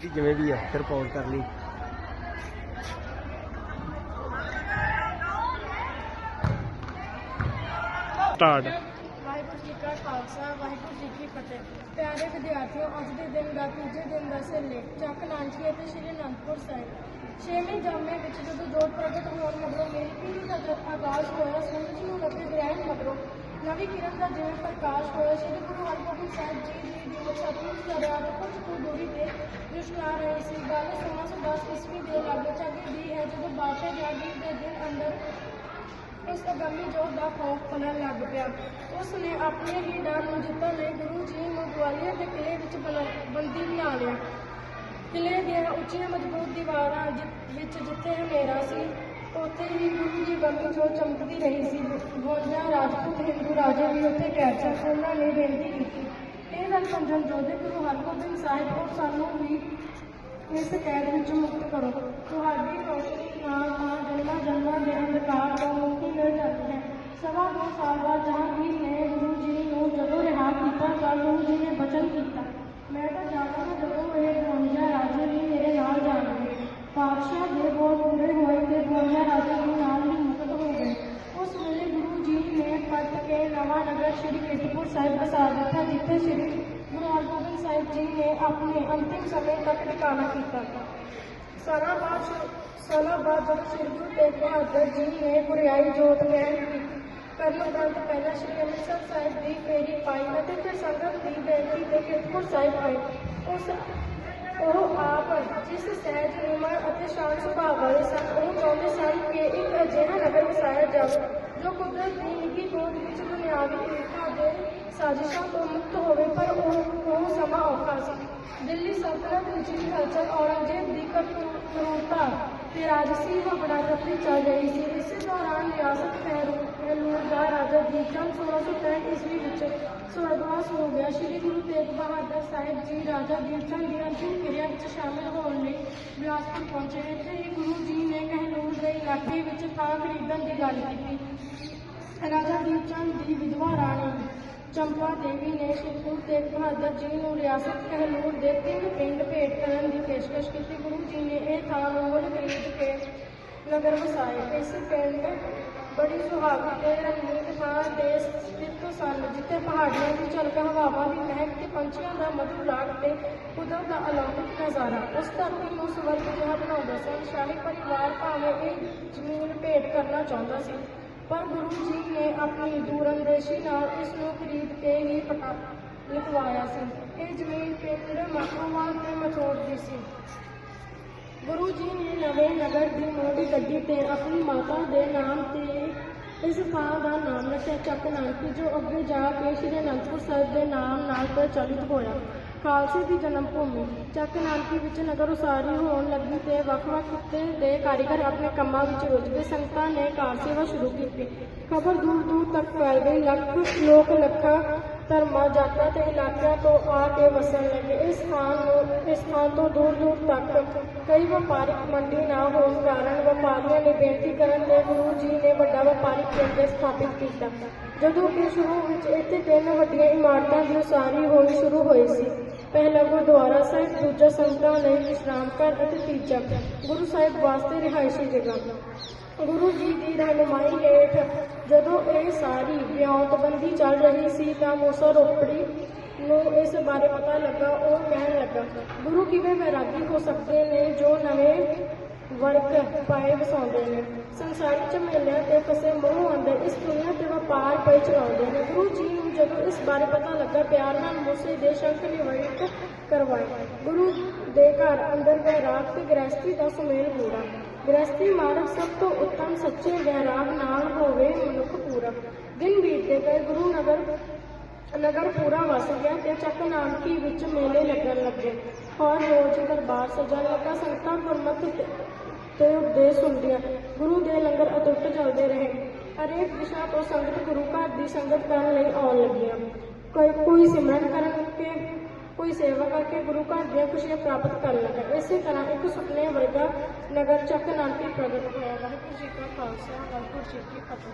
ਕਿ ਜਿਵੇਂ ਵੀ ਆ ਫਿਰ ਪੌਜ਼ ਕਰ ਲਈ ਸਟਾਰਟ ਵਾਹਿਗੁਰੂ ਜੀ ਕਾ ਖਾਲਸਾ ਵਾਹਿਗੁਰੂ ਜੀ ਕੀ ਫਤਿਹ ਪਿਆਰੇ ਵਿਦਿਆਰਥੀਓ ਅੱਜ ਦੇ ਦਿਨ ਦਾ ਤੀਜੇ ਦਿਨ ਦਾ ਸਿਰਲੇਖ ਚੱਕ ਨਾਨਕੀ ਅਤੇ ਸ਼੍ਰੀ ਅਨੰਦਪੁਰ ਸਾਹਿਬ ਛੇਵੇਂ ਜਾਮੇ ਵਿੱਚ ਜਦੋਂ ਜੋਤ ਪ੍ਰਗਟ ਹੋਣ ਮਗਰੋਂ ਮੇਰੀ ਦਾ ਜਦ ਆਗਾਜ਼ ਹੋਇਆ ਸੂਰਜ ਨੂੰ ਲੱਗੇ ਗ੍ਰਹਿਣ ਮਗਰੋਂ ਨਵੀਂ ਕਿਰਨ ਦਾ ਜਿਵੇਂ ਪ੍ਰਕਾਸ਼ ਹੋਇਆ ਸ਼੍ਰੀ ਗੁਰੂ ਹਰਗੋਬਿੰਦ ਸਾਹਿਬ ਜੀ ਦੀ ਜੋ ਸਤਿਗੁਰੂ ਦਰਿਆ ਦੇ ਕੁਝ ਕੁ ਦੂਰੀ ਤੇ ਦ੍ਰਿਸ਼ਨਾ ਰਹੀ ਸੀ, ਗੱਲ 1610 ਈਸਵੀ ਦੇ ਲਾਗੇ ਚਾਗੇ ਦੀ ਹੈ ਜਦੋਂ ਬਾਦਸ਼ਾਹ ਜਹਾਂਗੀਰ ਦੇ ਦਿਨ ਅੰਦਰ ਉਸ ਅਗੰਮੀ ਜੋਤ ਦਾ ਖੌਫ ਪਲਣ ਲੱਗ ਪਿਆ। ਉਸ ਨੇ ਆਪਣੇ ਹੀ ਡਰ ਨੂੰ ਜਿੱਤਣ ਲਈ ਗੁਰੂ ਜੀ ਨੂੰ ਗਵਾਲੀਅਰ ਦੇ ਕਿਲੇ ਵਿੱਚ ਬਲ- ਬੰਦੀ ਬਣਾ ਲਿਆ। ਕਿਲੇ ਦੀਆਂ ਉੱਚੀਆਂ ਮਜ਼ਬੂਤ ਦੀਵਾਰਾਂ ਜਿ- ਵਿੱਚ ਜਿੱਥੇ ਹਨੇਰਾ ਸੀ, ਉੱਥੇ ਹੀ ਗੁਰੂ ਜੀ ਗੰਮੀ ਜੋਤ ਚਮਕਦੀ ਰਹੀ ਸੀ। ਬੋਝਾ ਰਾਜਪੂਤ, ਹਿੰਦੂ ਰਾਜੇ ਵੀ ਉੱਥੇ ਕੈਦ ਸਨ। ਉਹਨਾਂ ਨੇ ਬੇਨਤੀ ਕੀਤੀ, ਇਹ ਗੱਲ ਸਮਝਣ ਜੋਦੇ ਗੁਰੂ ਹਰਗੋਬਿੰਦ ਸਾਹਿਬ ਔਰ ਸਾਨੂੰ ਵੀ ਇਸ ਕੈਦ ਵਿੱਚੋਂ ਮੁਕਤ ਕਰੋ। ਤੁਹਾਡੀ ਰੋਸ਼ਨੀ ਨਾਲ ਮਾਂ ਜਨਮਾਂ ਜਨਮਾਂ ਦੇ ਅੰਧਕਾਰ ਤੋਂ ਮੁਕਤੀ ਮਿਲ ਜਾਂਦੀ ਹੈ। ਸਵਾ ਦੋ ਸਾਲ ਬਾਅਦ ਜਹਾਂਗੀਰ ਨੇ ਗੁਰੂ ਜੀ ਨੂੰ ਜਦੋਂ ਰਿਹਾ ਕੀਤਾ, ਤਾਂ ਗੁਰੂ ਜੀ ਨੇ ਬਚਨ ਕੀਤਾ। ਮੈਂ ਤਾਂ ਜਾਣਦਾ ਜਦੋਂ ਇਹ ਬਵੰਜਾ ਰਾਜੇ ਵੀ ਮੇਰੇ ਨਾਲ ਜਾਣਗੇ। ਪਾਤਸ਼ਾਹ ਦੇ ਬੋਲ ਪੂਰੇ ਹੋਏ ਤੇ ਬਵੰਜਾ ਰਾਜੇ ਵੀ ਨਾਲ ਹੀ ਮੁਕਤ ਹੋ ਗਏ। ਉਸ ਵੇਲੇ ਗੁਰੂ ਜੀ ਨੇ ਪੱਟ ਕੇ ਨਵਾਂ ਨਗਰ ਸ਼੍ਰੀ ਕੀਰਤਪੁਰ ਸਾਹਿਬ ਵਸਾ ਦਿੱਤਾ, ਜਿੱਥੇ ਸ਼੍ਰੀ ਗੁਰੂ ਹਰਗੋਬਿੰਦ ਸਾਹਿਬ ਜੀ ਨੇ ਆਪਣੇ ਅੰਤਿਮ ਸਮੇਂ ਤੱਕ ਟਿਕਾਣਾ ਕੀਤਾ ਸਾਲਾਂ ਬਾਅਦ ਸ਼੍ਰੀ- ਸਾਲਾਂ ਬਾਅਦ ਜਦੋਂ ਸ਼੍ਰੀ ਗੁਰੂ ਤੇਗ ਬਹਾਦਰ ਜੀ ਨੇ ਗੁਰਿਆਈ ਜੋਤ ਲੈਣ ਕਰਨ ਉਪਰੰਤ ਪਹਿਲਾਂ ਸ਼੍ਰੀ ਅੰਮ੍ਰਿਤਸਰ ਸਾਹਿਬ ਦੀ ਫੇਰੀ ਪਾਈ ਅਤੇ ਫਿਰ ਸੰਗਤ ਦੀ ਬੇਨਤੀ ਤੇ ਕੀਰਤਪੁਰ ਸਾਹਿਬ ਆਏ ਉਸ ਉਹ ਆਪ ਜਿਸ ਸਹਿਜ ਨਿਮਰ ਅਤੇ ਸ਼ਾਂਤ ਸੁਭਾਅ ਵਾਲੇ ਸਨ, ਉਹ ਚਾਹੁੰਦੇ ਸਨ ਕਿ ਇੱਕ ਅਜਿਹਾ ਨਗਰ ਵਸਾਇਆ ਜਾਵੇ ਜੋ ਕੁਦਰਤ ਦੀ ਨਿੱਘੀ ਗੋਦ ਵਿੱਚ ਦੁਨਿਆਵੀ ਈਰਖਾ ਦੇ ਸਾਜ਼ਿਸ਼ਾਂ ਤੋਂ ਮੁਕਤ ਹੋਵੇ ਪਰ ਉਹ ਉਹ ਸਮਾਂ ਔਖਾ ਸੀ ਦਿੱਲੀ ਸਲਤਨਤ ਵਿੱਚ ਵੀ ਹਲਚਲ ਔਰੰਗਜ਼ੇਬ ਤੇ ਰਾਜਸੀ ਹਵੜਾ ਤਫਰੀ ਚੱਲ ਰਹੀ ਸੀ। ਇਸੇ ਦੌਰਾਨ ਰਿਆਸਤ ਪਹਿਲੂਰ ਦਾ ਰਾਜਾ ਦੀਪਚੰਦ 1665 ਈਸਵੀ ਵਿੱਚ ਸਵਰਗਵਾਸ ਹੋ ਗਿਆ। ਸ਼੍ਰੀ ਗੁਰੂ ਤੇਗ ਬਹਾਦਰ ਸਾਹਿਬ ਜੀ ਰਾਜਾ ਦੀਪਚੰਦ ਦੀ ਅੰਤਿਮ ਕਿਰਿਆ ਵਿੱਚ ਸ਼ਾਮਲ ਹੋਣ ਲਈ ਬਿਲਾਸਪੁਰ ਪਹੁੰਚੇ। ਇੱਥੇ ਹੀ ਗੁਰੂ ਜੀ ਨੇ ਕਹਿਲੂਰ ਦੇ ਇਲਾਕੇ ਵਿੱਚ ਥਾਂ ਖਰੀਦਣ ਦੀ ਗੱਲ ਕੀਤੀ। ਰਾਜਾ ਦੀਪਚੰਦ ਦੀ ਵਿਧਵਾ ਰਾਣੀ ਚੰਪਾ ਦੇਵੀ ਨੇ ਤੇਗ ਬਹਾਦਰ ਜੀ ਨੂੰ ਰਿਆਸਤ ਕਹਿਲੂਰ ਦੇ ਤਿੰਨ ਪਿੰਡ ਭੇਟ ਕਰਨ ਦੀ ਪੇਸ਼ਕਸ਼ ਕੀਤੀ। ਗੁਰੂ ਜੀ ਨੇ ਇਹ ਥਾਂ ਮੁੱਲ ਖਰੀਦ ਕੇ ਨਗਰ ਵਸਾਏ। ਇਸ ਪਿੰਡ ਬੜੀ ਸੁਹਾਵੀ ਤੇ ਰਮਣੀਕ ਥਾਂ ਦੇ ਸਥਿਤ ਸਨ, ਜਿੱਥੇ ਪਹਾੜੀਆਂ ਦੀ ਝਲਕ, ਹਵਾਵਾਂ ਦੀ ਮਹਿਕ ਤੇ ਪੰਛੀਆਂ ਦਾ ਮਧੁਰ ਰਾਗ ਤੇ ਕੁਦਰਤ ਦਾ ਅਲੌਕਿਕ ਨਜ਼ਾਰਾ। ਉਸ ਧਰਤੀ ਨੂੰ ਸਵਰਗ ਜਿਹਾ ਬਣਾਉਂਦਾ ਸਨ। ਸ਼ਾਹੀ ਪਰਿਵਾਰ ਭਾਵੇਂ ਇਹ ਜ਼ਮੀਨ ਭੇਟ ਕਰਨਾ ਚਾਹੁੰਦਾ ਸੀ, ਪਰ ਗੁਰੂ ਜੀ ਨੇ ਆਪਣੀ ਦੂਰਅੰਦੇਸ਼ੀ ਨਾਲ ਇਸ ਨੂੰ ਖਰੀਦ ਕੇ ਹੀ ਪਟਾ ਲਿਖਵਾਇਆ ਸੀ। ਇਹ ਜ਼ਮੀਨ ਪਿੰਡ ਮਖਵਾਲ ਤੇ ਮਥੋੜ ਦੀ ਸੀ। ਗੁਰੂ ਜੀ ਨੇ ਨਵੇਂ ਨਗਰ ਦੀ ਮੋੜੀ ਗੱਡੀ ਤੇ ਆਪਣੀ ਮਾਤਾ ਦੇ ਨਾਮ ਤੇ ਇਸ ਥਾਂ ਦਾ ਨਾਮ ਰੱਖਿਆ ਚੱਕ ਨਾਨਕੀ ਜੋ ਅੱਗੇ ਜਾ ਕੇ ਸ਼੍ਰੀ ਅਨੰਦਪੁਰ ਸਾਹਿਬ ਦੇ ਨਾਮ ਨਾਲ ਪ੍ਰਚਲਿਤ ਹੋਇਆ। ਖਾਲਸੇ ਦੀ ਜਨਮ ਭੂਮੀ ਚੱਕ ਨਾਨਕੀ ਵਿੱਚ ਨਗਰ ਉਸਾਰੀ ਹੋਣ ਲੱਗੀ ਤੇ ਵੱਖ-ਵੱਖ ਖਿੱਤੇ ਦੇ ਕਾਰੀਗਰ ਆਪਣੇ ਕੰਮਾਂ ਵਿੱਚ ਰੁੱਝ ਗਏ। ਸੰਗਤਾਂ ਨੇ ਕਾਰ ਸੇਵਾ ਸ਼ੁਰੂ ਕੀਤੀ। ਖਬਰ ਦੂਰ ਦੂਰ ਤੱਕ ਫੈਲ ਗਈ। ਲੱਖ, ਲੋਕ ਲੱਖਾਂ ਧਰਮਾਂ, ਜਾਤਾਂ ਤੇ ਇਲਾਕਿਆਂ ਤੋਂ ਆ ਕੇ ਵਸਣ ਲੱਗੇ। ਇਸ ਸਥਾਨ ਨੂੰ, ਇਸ ਥਾਂ ਤੋਂ ਦੂਰ ਦੂਰ ਤੱਕ ਕਈ ਵਪਾਰਿਕ ਮੰਡੀ ਨਾ ਹੋਣ ਕਾਰਨ ਵਪਾਰੀਆਂ ਨੇ ਬੇਨਤੀ ਕਰਨ ਤੇ ਗੁਰੂ ਜੀ ਨੇ ਵੱਡਾ ਵਪਾਰਿਕ ਕੇਂਦਰ ਸਥਾਪਿਤ ਕੀਤਾ। ਜਦੋਂ ਕਿ ਸ਼ੁਰੂ ਵਿੱਚ ਇੱਥੇ ਤਿੰਨ ਵੱਡੀਆਂ ਇਮਾਰਤਾਂ ਦੀ ਉਸਾਰੀ ਹੋਣੀ ਸ਼ੁਰੂ ਹੋਈ ਸੀ। ਪਹਿਲਾ ਗੁਰਦੁਆਰਾ ਸਾਹਿਬ, ਦੂਜਾ ਸੰਗਤਾਂ ਲਈ ਵਿਸ਼ਰਾਮ ਘਰ ਅਤੇ ਤੀਜਾ। ਗੁਰੂ ਸਾਹਿਬ ਵਾਸਤੇ ਰਿਹਾਇਸ਼ੀ ਜਗ੍ਹਾ। ਗੁਰੂ ਜੀ ਦੀ ਰਹਿਨੁਮਾਈ ਹੇਠ ਜਦੋਂ ਇਹ ਸਾਰੀ ਵਿਉਂਤਬੰਦੀ ਚੱਲ ਰਹੀ ਸੀ ਤਾਂ ਮੂਸਾ ਰੋਪੜੀ ਨੂੰ ਇਸ ਬਾਰੇ ਪਤਾ ਲੱਗਾ, ਉਹ ਕਹਿਣ ਲੱਗਾ, ਗੁਰੂ ਕਿਵੇਂ ਵੈਰਾਗੀ ਹੋ ਸਕਦੇ ਨੇ ਜੋ ਨਵੇਂ ਵਰਗ ਪਾਏ ਵਸਾਉਂਦੇ ਨੇ? ਸੰਸਾਰੀ ਝਮੇਲਿਆਂ ਤੇ ਫਸੇ ਮੋਹ ਅੰਦਰ ਇਸ ਦੁਨੀਆ ਤੇ ਵਪਾਰ ਪਏ ਚਲਾਉਂਦੇ ਨੇ। ਗੁਰੂ ਜੀ ਨੂੰ ਜਦੋਂ ਇਸ ਬਾਰੇ ਪਤਾ ਲੱਗਾ, ਪਿਆਰ ਨਾਲ ਮੂਸੇ ਦੇ ਸ਼ੰਖ ਨਿਵੜਿਤ ਕਰਵਾਏ। ਗੁਰੂ ਦੇ ਘਰ ਅੰਦਰ ਵੈਰਾਗ ਤੇ ਗ੍ਰਸਤੀ ਦਾ ਸੁਮੇਲ ਪੂਰਾ ਗ੍ਰਸਤੀ ਮਾਰਗ ਸਭ ਤੋਂ ਉੱਤਮ, ਸੱਚੇ ਵੈਰਾਗ ਨਾਲ ਹੋਵੇ ਮਨੁੱਖ ਪੂਰਾ ਦਿਨ ਬੀਤਦੇ ਗਏ ਗੁਰੂ ਨਗਰ ਨਗਰ ਪੂਰਾ ਵਸ ਗਿਆ ਤੇ ਚੱਕ ਨਾਨਕੀ ਵਿੱਚ ਮੇਲੇ ਲੱਗਣ ਲੱਗੇ। ਹਰ ਰੋਜ਼ ਦਰਬਾਰ ਸਜਣ ਲੱਗਾ, ਸੰਗਤਾਂ ਗੁਰਮਤ ਤੇ- ਤੇ ਉਪਦੇਸ਼ ਸੁਣਦੀਆਂ ਗੁਰੂ ਦੇ ਲੰਗਰ ਅਟੁੱਟ ਚੱਲਦੇ ਰਹੇ। ਹਰੇਕ ਦਿਸ਼ਾ ਤੋਂ ਸੰਗਤ ਗੁਰੂ ਘਰ ਦੀ ਸੰਗਤ ਕਰਨ ਲਈ ਆਉਣ ਲੱਗੀਆਂ। ਕੋਈ ਕੋਈ ਸਿਮਰਨ ਕਰਨ ਕੇ ਕੋਈ ਸੇਵਾ ਕਰਕੇ ਗੁਰੂ ਘਰ ਦੀਆਂ ਖੁਸ਼ੀਆਂ ਪ੍ਰਾਪਤ ਕਰਨ ਲੱਗਾ। ਇਸੇ ਤਰ੍ਹਾਂ ਇੱਕ ਸੁਪਨੇ ਵਰਗਾ ਨਗਰ ਚੱਕ ਨਾਨਕੀ ਪ੍ਰਗਟ ਹੋਇਆ। ਵਾਹਿਗੁਰੂ ਜੀ ਕਾ ਖਾਲਸਾ, ਵਾਹਿਗੁਰੂ ਜੀ ਕੀ ਫਤਿਹ।